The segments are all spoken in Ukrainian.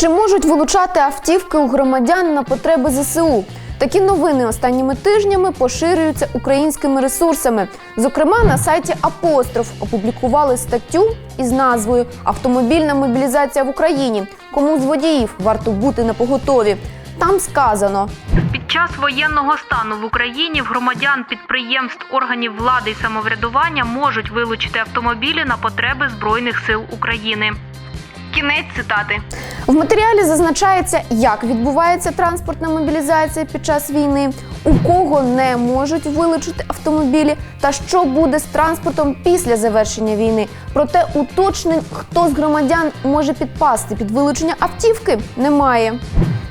Чи можуть вилучати автівки у громадян на потреби ЗСУ? Такі новини останніми тижнями поширюються українськими ресурсами. Зокрема, на сайті Апостроф опублікували статтю із назвою Автомобільна мобілізація в Україні. Кому з водіїв варто бути на поготові? Там сказано: Під час воєнного стану в Україні в громадян підприємств, органів влади і самоврядування можуть вилучити автомобілі на потреби Збройних сил України. Кінець цитати. В матеріалі зазначається, як відбувається транспортна мобілізація під час війни, у кого не можуть вилучити автомобілі, та що буде з транспортом після завершення війни. Проте уточнень, хто з громадян може підпасти під вилучення автівки, немає.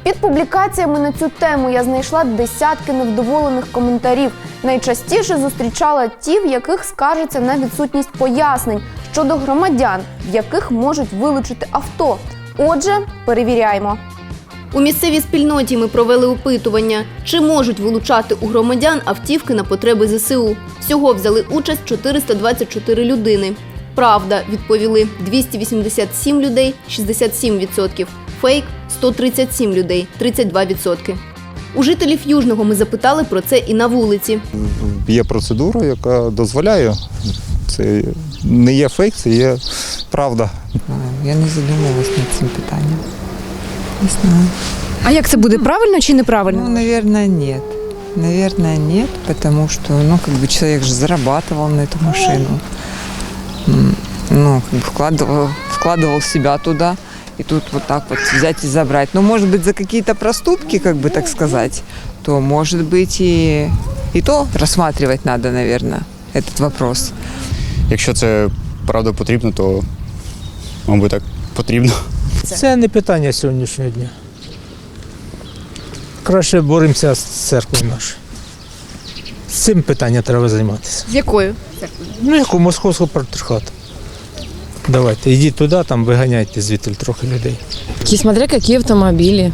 Під публікаціями на цю тему я знайшла десятки невдоволених коментарів. Найчастіше зустрічала ті, в яких скаржаться на відсутність пояснень щодо громадян, в яких можуть вилучити авто. Отже, перевіряємо. У місцевій спільноті ми провели опитування, чи можуть вилучати у громадян автівки на потреби ЗСУ. Всього взяли участь 424 людини. Правда, відповіли 287 людей, 67%. Фейк 137 людей, 32%. У жителів Южного ми запитали про це і на вулиці. Є процедура, яка дозволяє Це не є фейк, це є правда. знаю. Я не задумувалась над цим питанням. Не знаю. А як це буде правильно чи неправильно? Ну, наверное, нет. Наверное, нет, потому что, ну, как бы человек же зарабатывал на эту машину. М, Ну, как бы вкладывал, вкладывал себя туда. И тут вот так вот взять и забрать. Ну, может быть, за какие-то проступки, как бы так сказать, то, может быть, и, и то рассматривать надо, наверное, этот вопрос. Якщо це правда потрібно, то мабуть так потрібно. Це не питання сьогоднішнього дня. Краще боремося з церквою нашою. З цим питанням треба займатися. З якою? Ну, як у московського патріархату. Давайте, йдіть туди, там виганяйте звідти трохи людей. И Смотря какие автомобили.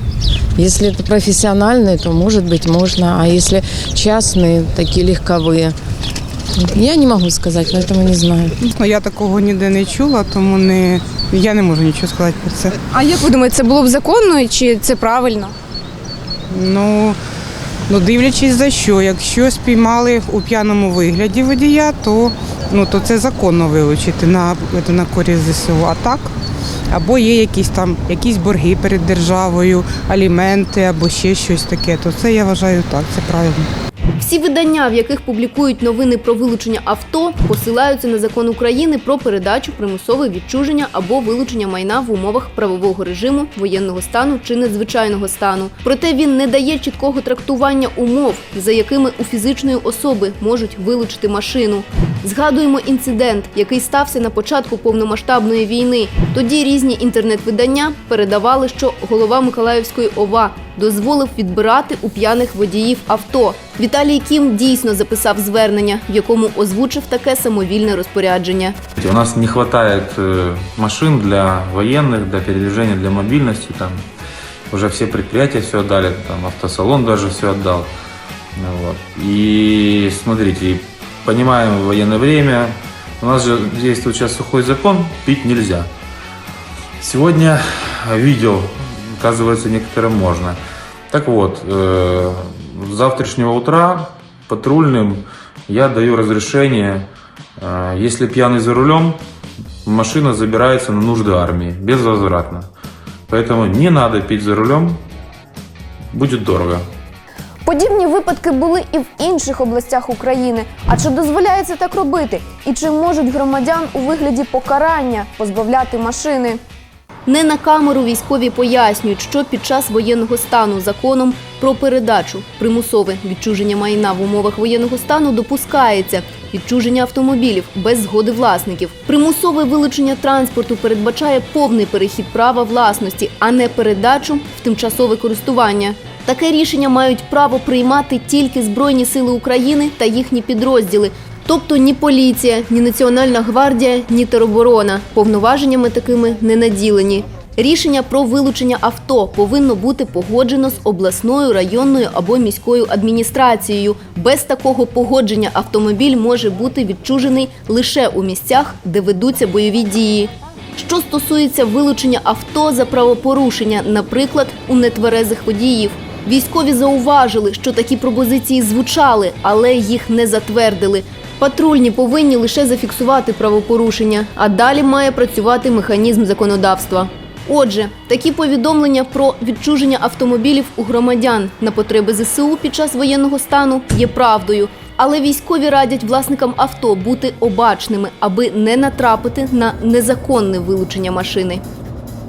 Если это профессиональные, то, может быть, можно. А если частные, такие легковые, я не могу сказать, поэтому не знаю. Ну, я такого ніде не чула, тому не, я не можу нічого сказати про це. А як ви думаєте, це було б законно чи це правильно? Ну, ну дивлячись за що. Якщо спіймали у п'яному вигляді водія, то, ну, то це законно вилучити на, на користь ЗСУ. А так, або є якісь там якісь борги перед державою, аліменти або ще щось таке, то це я вважаю так, це правильно. Всі видання, в яких публікують новини про вилучення авто, посилаються на закон України про передачу примусове відчуження або вилучення майна в умовах правового режиму, воєнного стану чи надзвичайного стану. Проте він не дає чіткого трактування умов, за якими у фізичної особи можуть вилучити машину. Згадуємо інцидент, який стався на початку повномасштабної війни. Тоді різні інтернет-видання передавали, що голова Миколаївської ОВА дозволив відбирати у п'яних водіїв авто. Віталій Кім дійсно записав звернення, в якому озвучив таке самовільне розпорядження. У нас не хватает э, машин для военных, для передвижения, для мобильности. Там уже все предприятия все отдали, там автосалон даже все. Ну Вот. И смотрите, понимаем военное время. У нас же действует сейчас сухой закон, пить нельзя. Сегодня видел, оказывается, некоторым можно. Так вот, э, с завтрашнего утра патрульным я даю разрешение, э, если пьяный за рулем, машина забирается на нужды армии безвозвратно. Поэтому не надо пить за рулем, будет дорого. Подібні випадки були і в інших областях України. А чи дозволяється так робити? І чи можуть громадян у вигляді покарання позбавляти машини? Не на камеру військові пояснюють, що під час воєнного стану законом про передачу примусове відчуження майна в умовах воєнного стану допускається. Відчуження автомобілів без згоди власників. Примусове вилучення транспорту передбачає повний перехід права власності, а не передачу в тимчасове користування. Таке рішення мають право приймати тільки Збройні сили України та їхні підрозділи. Тобто ні поліція, ні Національна гвардія, ні тероборона повноваженнями такими не наділені. Рішення про вилучення авто повинно бути погоджено з обласною, районною або міською адміністрацією. Без такого погодження автомобіль може бути відчужений лише у місцях, де ведуться бойові дії. Що стосується вилучення авто за правопорушення, наприклад, у нетверезих водіїв. Військові зауважили, що такі пропозиції звучали, але їх не затвердили. Патрульні повинні лише зафіксувати правопорушення, а далі має працювати механізм законодавства. Отже, такі повідомлення про відчуження автомобілів у громадян на потреби ЗСУ під час воєнного стану є правдою. Але військові радять власникам авто бути обачними, аби не натрапити на незаконне вилучення машини.